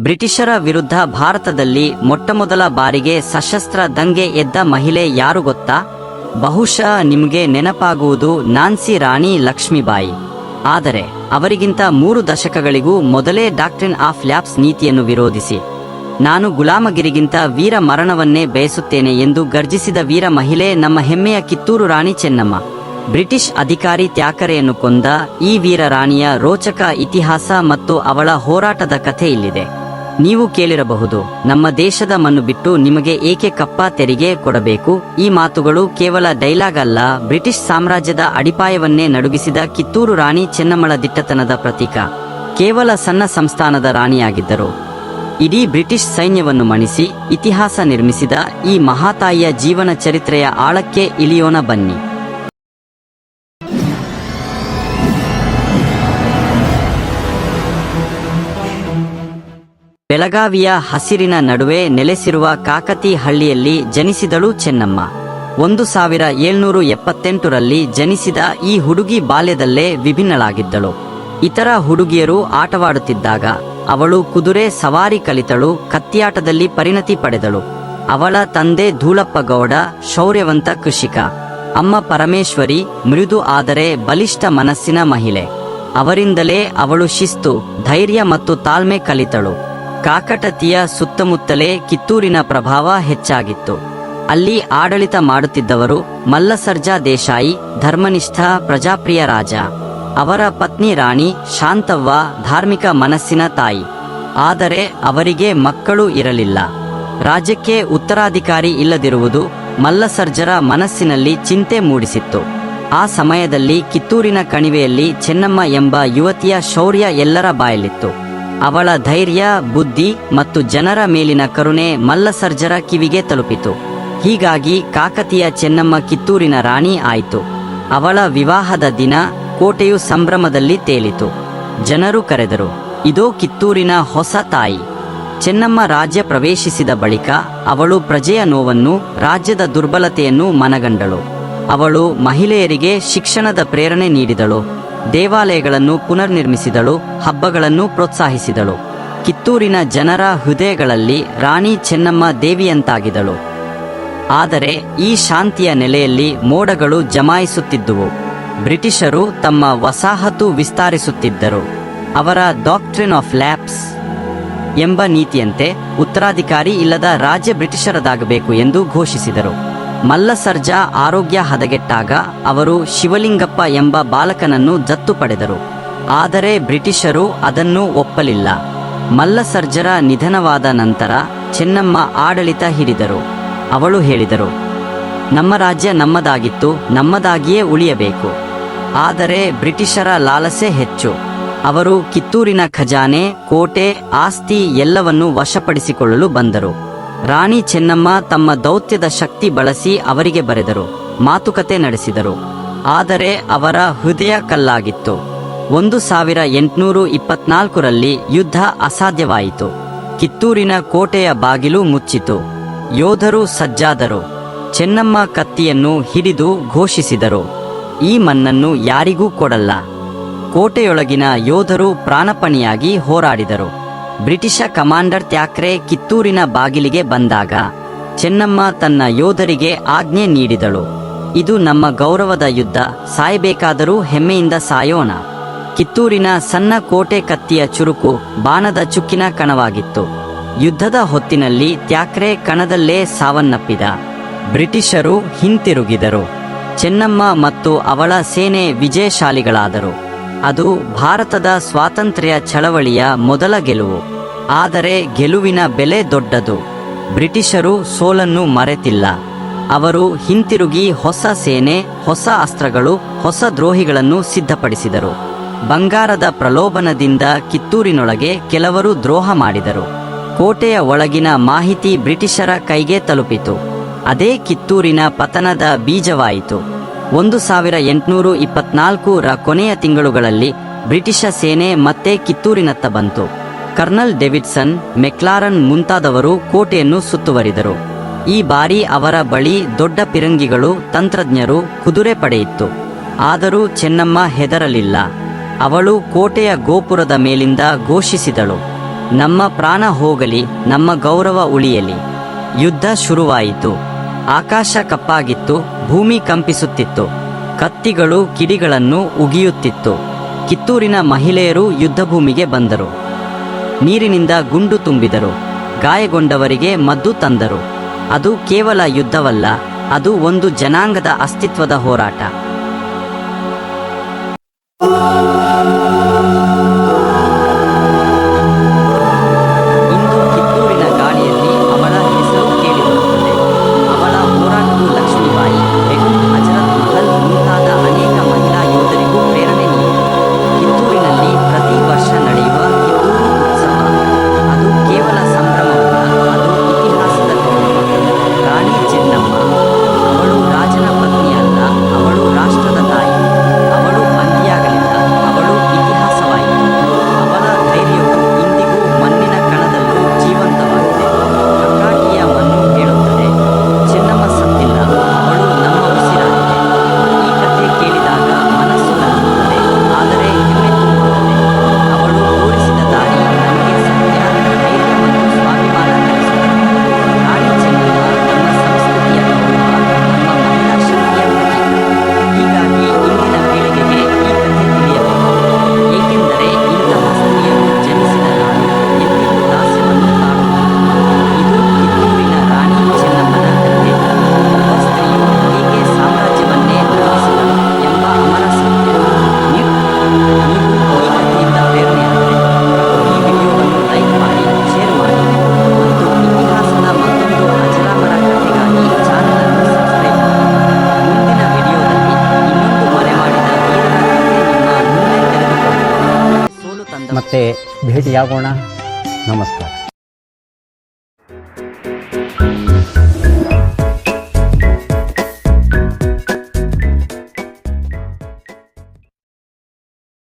ಬ್ರಿಟಿಷರ ವಿರುದ್ಧ ಭಾರತದಲ್ಲಿ ಮೊಟ್ಟಮೊದಲ ಬಾರಿಗೆ ಸಶಸ್ತ್ರ ದಂಗೆ ಎದ್ದ ಮಹಿಳೆ ಯಾರು ಗೊತ್ತಾ? ಬಹುಶಃ ನಿಮಗೆ ನೆನಪಾಗುವುದು ನಾನ್ಸಿ ರಾಣಿ ಲಕ್ಷ್ಮೀಬಾಯಿ. ಆದರೆ ಅವರಿಗಿಂತ ಮೂರು ದಶಕಗಳಿಗೂ ಮೊದಲೇ ಡಾಕ್ಟ್ರಿನ್ ಆಫ್ ಲ್ಯಾಬ್ಸ್ ನೀತಿಯನ್ನು ವಿರೋಧಿಸಿ. ನಾನು ಗುಲಾಮಗಿರಿಗಿಂತ ವೀರ ಮರಣವನ್ನೇ ಬಯಸುತ್ತೇನೆ ಎಂದು ಗರ್ಜಿಸಿದ ವೀರ ಮಹಿಳೆ ನಮ್ಮ ಹೆಮ್ಮೆಯ ಕಿತ್ತೂರು ರಾಣಿ ಚೆನ್ನಮ್ಮ. ಬ್ರಿಟಿಷ್ ಅಧಿಕಾರಿ ತ್ಯಾಕರೆಯನ್ನು ಕೊಂದ ಈ ವೀರ ರಾಣಿಯ ರೋಚಕ ಇತಿಹಾಸ ಮತ್ತು ಅವಳ ಹೋರಾಟದ ಕಥೆ ಇಲ್ಲಿದೆ. ನೀವು ಕೇಳಿರಬಹುದು, ನಮ್ಮ ದೇಶದ ಮಣ್ಣು ಬಿಟ್ಟು ನಿಮಗೆ ಏಕೆ ಕಪ್ಪ ತೆರಿಗೆ ಕೊಡಬೇಕು? ಈ ಮಾತುಗಳು ಕೇವಲ ಡೈಲಾಗ್ ಅಲ್ಲ, ಬ್ರಿಟಿಷ್ ಸಾಮ್ರಾಜ್ಯದ ಅಡಿಪಾಯವನ್ನೇ ನಡುಗಿಸಿದ ಕಿತ್ತೂರು ರಾಣಿ ಚೆನ್ನಮ್ಮಳ ದಿಟ್ಟತನದ ಪ್ರತೀಕ. ಕೇವಲ ಸಣ್ಣ ಸಂಸ್ಥಾನದ ರಾಣಿಯಾಗಿದ್ದರು. ಇಡೀ ಬ್ರಿಟಿಷ್ ಸೈನ್ಯವನ್ನು ಮಣಿಸಿ, ಇತಿಹಾಸ ನಿರ್ಮಿಸಿದ ಈ ಮಹಾತಾಯಿಯ ಜೀವನ ಚರಿತ್ರೆಯ ಆಳಕ್ಕೆ ಇಳಿಯೋಣ ಬನ್ನಿ. ಬೆಳಗಾವಿಯ ಹಸಿರಿನ ನಡುವೆ ನೆಲೆಸಿರುವ ಕಾಕತಿ ಹಳ್ಳಿಯಲ್ಲಿ ಜನಿಸಿದಳು ಚೆನ್ನಮ್ಮ. ಒಂದು ಸಾವಿರ ಏಳ್ನೂರು ಎಪ್ಪತ್ತೆಂಟರಲ್ಲಿ ಜನಿಸಿದ ಈ ಹುಡುಗಿ ಬಾಲ್ಯದಲ್ಲೇ ವಿಭಿನ್ನಳಾಗಿದ್ದಳು. ಇತರ ಹುಡುಗಿಯರು ಆಟವಾಡುತ್ತಿದ್ದಾಗ ಅವಳು ಕುದುರೆ ಸವಾರಿ ಕಲಿತಳು, ಕತ್ತಿಯಾಟದಲ್ಲಿ ಪರಿಣತಿ ಪಡೆದಳು. ಅವಳ ತಂದೆ ಧೂಳಪ್ಪಗೌಡ, ಶೌರ್ಯವಂತ ಕೃಷಿಕ. ಅಮ್ಮ ಪರಮೇಶ್ವರಿ, ಮೃದು ಆದರೆ ಬಲಿಷ್ಠ ಮನಸ್ಸಿನ ಮಹಿಳೆ. ಅವರಿಂದಲೇ ಅವಳು ಶಿಸ್ತು, ಧೈರ್ಯ ಮತ್ತು ತಾಳ್ಮೆ ಕಲಿತಳು. ಕಾಕಟತಿಯ ಸುತ್ತಮುತ್ತಲೇ ಕಿತ್ತೂರಿನ ಪ್ರಭಾವ ಹೆಚ್ಚಾಗಿತ್ತು. ಅಲ್ಲಿ ಆಡಳಿತ ಮಾಡುತ್ತಿದ್ದವರು ಮಲ್ಲಸರ್ಜಾ ದೇಶಾಯಿ ಧರ್ಮನಿಷ್ಠ, ಪ್ರಜಾಪ್ರಿಯ ರಾಜ. ಅವರ ಪತ್ನಿ ರಾಣಿ ಶಾಂತವ್ವ ಧಾರ್ಮಿಕ ಮನಸ್ಸಿನ ತಾಯಿ. ಆದರೆ ಅವರಿಗೆ ಮಕ್ಕಳು ಇರಲಿಲ್ಲ. ರಾಜ್ಯಕ್ಕೆ ಉತ್ತರಾಧಿಕಾರಿ ಇಲ್ಲದಿರುವುದು ಮಲ್ಲಸರ್ಜರ ಮನಸ್ಸಿನಲ್ಲಿ ಚಿಂತೆ ಮೂಡಿಸಿತ್ತು. ಆ ಸಮಯದಲ್ಲಿ ಕಿತ್ತೂರಿನ ಕಣಿವೆಯಲ್ಲಿ ಚೆನ್ನಮ್ಮ ಎಂಬ ಯುವತಿಯ ಶೌರ್ಯ ಎಲ್ಲರ ಬಾಯಲ್ಲಿತ್ತು. ಅವಳ ಧೈರ್ಯ, ಬುದ್ಧಿ ಮತ್ತು ಜನರ ಮೇಲಿನ ಕರುಣೆ ಮಲ್ಲಸರ್ಜರ ಕಿವಿಗೆ ತಲುಪಿತು. ಹೀಗಾಗಿ ಕಾಕತಿಯ ಚೆನ್ನಮ್ಮ ಕಿತ್ತೂರಿನ ರಾಣಿ ಆಯಿತು. ಅವಳ ವಿವಾಹದ ದಿನ ಕೋಟೆಯು ಸಂಭ್ರಮದಲ್ಲಿ ತೇಲಿತು. ಜನರು ಕರೆದರು, ಇದು ಕಿತ್ತೂರಿನ ಹೊಸ ತಾಯಿ. ಚೆನ್ನಮ್ಮ ರಾಜ್ಯ ಪ್ರವೇಶಿಸಿದ ಬಳಿಕ ಅವಳು ಪ್ರಜೆಯ ನೋವನ್ನು, ರಾಜ್ಯದ ದುರ್ಬಲತೆಯನ್ನು ಮನಗಂಡಳು. ಅವಳು ಮಹಿಳೆಯರಿಗೆ ಶಿಕ್ಷಣದ ಪ್ರೇರಣೆ ನೀಡಿದಳು. ದೇವಾಲಯಗಳನ್ನು ಪುನರ್ನಿರ್ಮಿಸಿದಳು, ಹಬ್ಬಗಳನ್ನು ಪ್ರೋತ್ಸಾಹಿಸಿದಳು. ಕಿತ್ತೂರಿನ ಜನರ ಹೃದಯಗಳಲ್ಲಿ ರಾಣಿ ಚೆನ್ನಮ್ಮ ದೇವಿಯಂತಾಗಿದಳು ಆದರೆ ಈ ಶಾಂತಿಯ ನೆಲೆಯಲ್ಲಿ ಮೋಡಗಳು ಜಮಾಯಿಸುತ್ತಿದ್ದುವು. ಬ್ರಿಟಿಷರು ತಮ್ಮ ವಸಾಹತು ವಿಸ್ತರಿಸುತ್ತಿದ್ದರು. ಅವರ ಡಾಕ್ಟ್ರಿನ್ ಆಫ್ ಲ್ಯಾಪ್ಸ್ ಎಂಬ ನೀತಿಯಂತೆ ಉತ್ತರಾಧಿಕಾರಿ ಇಲ್ಲದ ರಾಜ್ಯ ಬ್ರಿಟಿಷರದಾಗಬೇಕು ಎಂದು ಘೋಷಿಸಿದರು. ಮಲ್ಲಸರ್ಜಾ ಆರೋಗ್ಯ ಹದಗೆಟ್ಟಾಗ ಅವರು ಶಿವಲಿಂಗಪ್ಪ ಎಂಬ ಬಾಲಕನನ್ನು ದತ್ತು ಪಡೆದರು. ಆದರೆ ಬ್ರಿಟಿಷರು ಅದನ್ನು ಒಪ್ಪಲಿಲ್ಲ. ಮಲ್ಲಸರ್ಜರ ನಿಧನವಾದ ನಂತರ ಚೆನ್ನಮ್ಮ ಆಡಳಿತ ಹಿಡಿದರು. ಅವಳು ಹೇಳಿದರು, ನಮ್ಮ ರಾಜ್ಯ ನಮ್ಮದಾಗಿತ್ತು, ನಮ್ಮದಾಗಿಯೇ ಉಳಿಯಬೇಕು. ಆದರೆ ಬ್ರಿಟಿಷರ ಲಾಲಸೆ ಹೆಚ್ಚು. ಅವರು ಕಿತ್ತೂರಿನ ಖಜಾನೆ, ಕೋಟೆ, ಆಸ್ತಿ ಎಲ್ಲವನ್ನು ವಶಪಡಿಸಿಕೊಳ್ಳಲು ಬಂದರು. ರಾಣಿ ಚೆನ್ನಮ್ಮ ತಮ್ಮ ದೌತ್ಯದ ಶಕ್ತಿ ಬಳಸಿ ಅವರಿಗೆ ಬರೆದರು, ಮಾತುಕತೆ ನಡೆಸಿದರು. ಆದರೆ ಅವರ ಹೃದಯ ಕಲ್ಲಾಗಿತ್ತು. ಒಂದು ಸಾವಿರ ಎಂಟುನೂರು ಇಪ್ಪತ್ನಾಲ್ಕರಲ್ಲಿ ಯುದ್ಧ ಅಸಾಧ್ಯವಾಯಿತು. ಕಿತ್ತೂರಿನ ಕೋಟೆಯ ಬಾಗಿಲು ಮುಚ್ಚಿತು. ಯೋಧರು ಸಜ್ಜಾದರು. ಚೆನ್ನಮ್ಮ ಕತ್ತಿಯನ್ನು ಹಿಡಿದು ಘೋಷಿಸಿದರು. ಈ ಮನ್ನನ್ನು ಯಾರಿಗೂ ಕೊಡಲ್ಲ. ಕೋಟೆಯೊಳಗಿನ ಯೋಧರು ಪ್ರಾಣಪಣಿಯಾಗಿ ಹೋರಾಡಿದರು. ಬ್ರಿಟಿಷ ಕಮಾಂಡರ್ ತ್ಯಾಕ್ರೆ ಕಿತ್ತೂರಿನ ಬಾಗಿಲಿಗೆ ಬಂದಾಗ ಚೆನ್ನಮ್ಮ ತನ್ನ ಯೋಧರಿಗೆ ಆಜ್ಞೆ ನೀಡಿದಳು. ಇದು ನಮ್ಮ ಗೌರವದ ಯುದ್ಧ, ಸಾಯಬೇಕಾದರೂ ಹೆಮ್ಮೆಯಿಂದ ಸಾಯೋಣ. ಕಿತ್ತೂರಿನ ಸಣ್ಣ ಕೋಟೆ ಕತ್ತಿಯ ಚುರುಕು ಬಾಣದ ಚುಕ್ಕಿನ ಕಣವಾಗಿತ್ತು. ಯುದ್ಧದ ಹೊತ್ತಿನಲ್ಲಿ ತ್ಯಾಕ್ರೆ ಕಣದಲ್ಲೇ ಸಾವನ್ನಪ್ಪಿದ. ಬ್ರಿಟಿಷರು ಹಿಂತಿರುಗಿದರು. ಚೆನ್ನಮ್ಮ ಮತ್ತು ಅವಳ ಸೇನೆ ವಿಜಯಶಾಲಿಗಳಾದರು. ಅದು ಭಾರತದ ಸ್ವಾತಂತ್ರ್ಯ ಚಳವಳಿಯ ಮೊದಲ ಗೆಲುವು. ಆದರೆ ಗೆಲುವಿನ ಬೆಲೆ ದೊಡ್ಡದು. ಬ್ರಿಟಿಷರು ಸೋಲನ್ನು ಮರೆತಿಲ್ಲ. ಅವರು ಹಿಂತಿರುಗಿ ಹೊಸ ಸೇನೆ, ಹೊಸ ಅಸ್ತ್ರಗಳು, ಹೊಸ ದ್ರೋಹಿಗಳನ್ನು ಸಿದ್ಧಪಡಿಸಿದರು. ಬಂಗಾರದ ಪ್ರಲೋಭನದಿಂದ ಕಿತ್ತೂರಿನೊಳಗೆ ಕೆಲವರು ದ್ರೋಹ ಮಾಡಿದರು. ಕೋಟೆಯ ಒಳಗಿನ ಮಾಹಿತಿ ಬ್ರಿಟಿಷರ ಕೈಗೆ ತಲುಪಿತು. ಅದೇ ಕಿತ್ತೂರಿನ ಪತನದ ಬೀಜವಾಯಿತು. ಒಂದು ಸಾವಿರ ಎಂಟುನೂರು ಇಪ್ಪತ್ನಾಲ್ಕುರ ಕೊನೆಯ ತಿಂಗಳುಗಳಲ್ಲಿ ಬ್ರಿಟಿಷ ಸೇನೆ ಮತ್ತೆ ಕಿತ್ತೂರಿನತ್ತ ಬಂತು. ಕರ್ನಲ್ ಡೆವಿಡ್ಸನ್, ಮೆಕ್ಲಾರನ್ ಮುಂತಾದವರು ಕೋಟೆಯನ್ನು ಸುತ್ತುವರಿದರು. ಈ ಬಾರಿ ಅವರ ಬಳಿ ದೊಡ್ಡ ಪಿರಂಗಿಗಳು, ತಂತ್ರಜ್ಞರು ಕುದುರೆ ಪಡೆಯಿತ್ತು. ಆದರೂ ಚೆನ್ನಮ್ಮ ಹೆದರಲಿಲ್ಲ. ಅವಳು ಕೋಟೆಯ ಗೋಪುರದ ಮೇಲಿಂದ ಘೋಷಿಸಿದಳು. ನಮ್ಮ ಪ್ರಾಣ ಹೋಗಲಿ, ನಮ್ಮ ಗೌರವ ಉಳಿಯಲಿ. ಯುದ್ಧ ಶುರುವಾಯಿತು. ಆಕಾಶ ಕಪ್ಪಾಗಿತ್ತು, ಭೂಮಿ ಕಂಪಿಸುತ್ತಿತ್ತು. ಕತ್ತಿಗಳು ಕಿಡಿಗಳನ್ನು ಉಗಿಯುತ್ತಿತ್ತು. ಕಿತ್ತೂರಿನ ಮಹಿಳೆಯರು ಯುದ್ಧಭೂಮಿಗೆ ಬಂದರು. ನೀರಿನಿಂದ ಗುಂಡು ತುಂಬಿದರು. ಗಾಯಗೊಂಡವರಿಗೆ ಮದ್ದು ತಂದರು. ಅದು ಕೇವಲ ಯುದ್ಧವಲ್ಲ, ಅದು ಒಂದು ಜನಾಂಗದ ಅಸ್ತಿತ್ವದ ಹೋರಾಟ. ते भेट या नमस्कार।